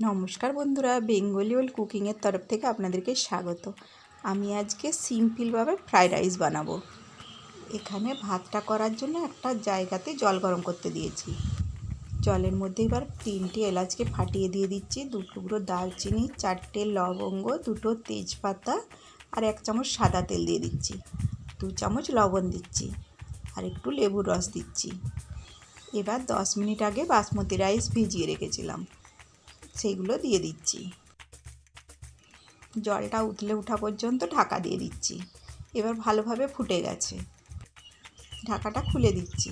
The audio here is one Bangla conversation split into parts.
নমস্কার বন্ধুরা, বেঙ্গলি ওল কুকিংয়ের তরফ থেকে আপনাদেরকে স্বাগত। আমি আজকে সিম্পলভাবে ফ্রাইড রাইস বানাবো। এখানে ভাতটা করার জন্য একটা জায়গাতে জল গরম করতে দিয়েছি। জলের মধ্যে এবার তিনটি এলাচকে ফাটিয়ে দিয়ে দিচ্ছি। দু টুকরো দারচিনি, চারটে লবঙ্গ, দুটো তেজপাতা আর এক চামচ সাদা তেল দিয়ে দিচ্ছি। দু চামচ লবণ দিচ্ছি আর একটু লেবুর রস দিচ্ছি। এবার দশ মিনিট আগে বাসমতি রাইস ভিজিয়ে রেখেছিলাম। সেইগুলো দিয়ে দিচ্ছি। জলটা উতলে ওঠা পর্যন্ত ঢাকা দিয়ে দিচ্ছি। এবার ভালোভাবে ফুটে গেছে। ঢাকাটা খুলে দিচ্ছি।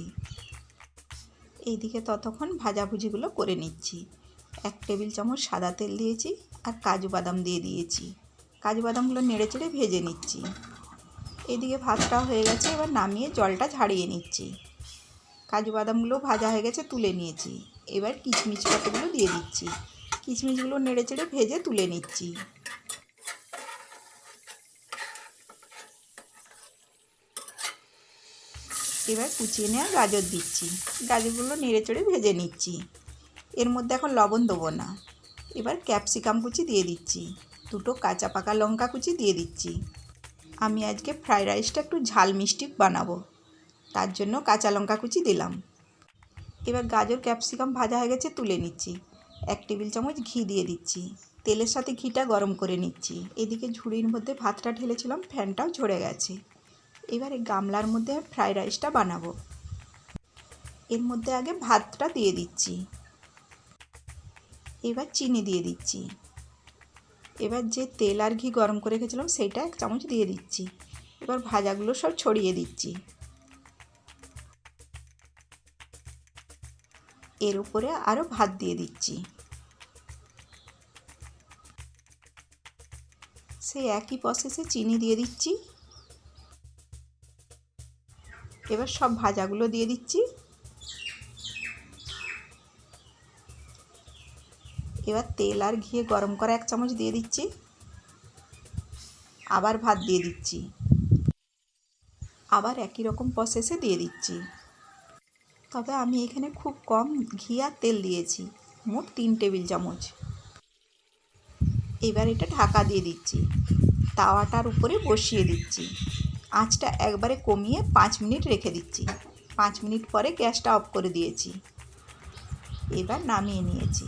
এইদিকে ততক্ষণ ভাজাভুজিগুলো করে নিচ্ছি। এক টেবিল চামচ সাদা তেল দিয়েছি আর কাজু বাদাম দিয়ে দিয়েছি। কাজু বাদামগুলো নেড়ে চেড়ে ভেজে নিচ্ছি। এদিকে ভাতটা হয়ে গেছে, এবার নামিয়ে জলটা ঝাড়িয়ে নিচ্ছি। কাজু বাদামগুলো ভাজা হয়ে গেছে তুলে নিয়েছি। এবার কিশমিশ পাতাগুলো দিয়ে দিচ্ছি। কিশমিশগুলো নেড়ে চেড়ে ভেজে তুলে নিচ্ছি। এবার কুচিয়ে নেওয়া গাজর দিচ্ছি। গাজরগুলো নেড়ে চেড়ে ভেজে নিচ্ছি। এর মধ্যে এখন লবণ দেবো না। এবার ক্যাপসিকাম কুচি দিয়ে দিচ্ছি। দুটো কাঁচা পাকা লঙ্কা কুচি দিয়ে দিচ্ছি। আমি আজকে ফ্রাইড রাইসটা একটু ঝাল মিষ্টি বানাবো। তার জন্য কাঁচা লঙ্কা কুচি দিলাম। এবার গাজর ক্যাপসিকাম ভাজা হয়ে গেছে তুলে নিচ্ছি। এক টেবিল চামচ ঘি দিয়ে দিচ্ছি। তেলের সাথে ঘিটা গরম করে নিচ্ছি। এদিকে ঝুড়ির মধ্যে ভাতটা ঢেলেছিলাম, ফ্যানটাও ঝরে গেছে। এবার গামলার মধ্যে ফ্রাইড রাইসটা বানাবো। এর মধ্যে আগে ভাতটা দিয়ে দিচ্ছি। এবার চিনি দিয়ে দিচ্ছি। এবার যে তেল আর ঘি গরম করে রেখেছিলাম সেটা এক চামচ দিয়ে দিচ্ছি। এবার ভাজাগুলো সব ছড়িয়ে দিচ্ছি। এর উপরে আরও ভাত দিয়ে দিচ্ছি। সেই একই প্রসেসে চিনি দিয়ে দিচ্ছি। এবার সব ভাজাগুলো দিয়ে দিচ্ছি। এবার তেল আর ঘিয়ে গরম করা এক চামচ দিয়ে দিচ্ছি। আবার ভাত দিয়ে দিচ্ছি। আবার একই রকম প্রসেসে দিয়ে দিচ্ছি। তবে আমি এখানে খুব কম ঘি আর তেল দিয়েছি, মোট তিন টেবিল চামচ। এবার এটা ঢাকা দিয়ে দিচ্ছি। তাওয়াটার উপরে বসিয়ে দিচ্ছি। আঁচটা একবারে কমিয়ে পাঁচ মিনিট রেখে দিচ্ছি। পাঁচ মিনিট পরে গ্যাসটা অফ করে দিয়েছি। এবার নামিয়ে নিয়েছি।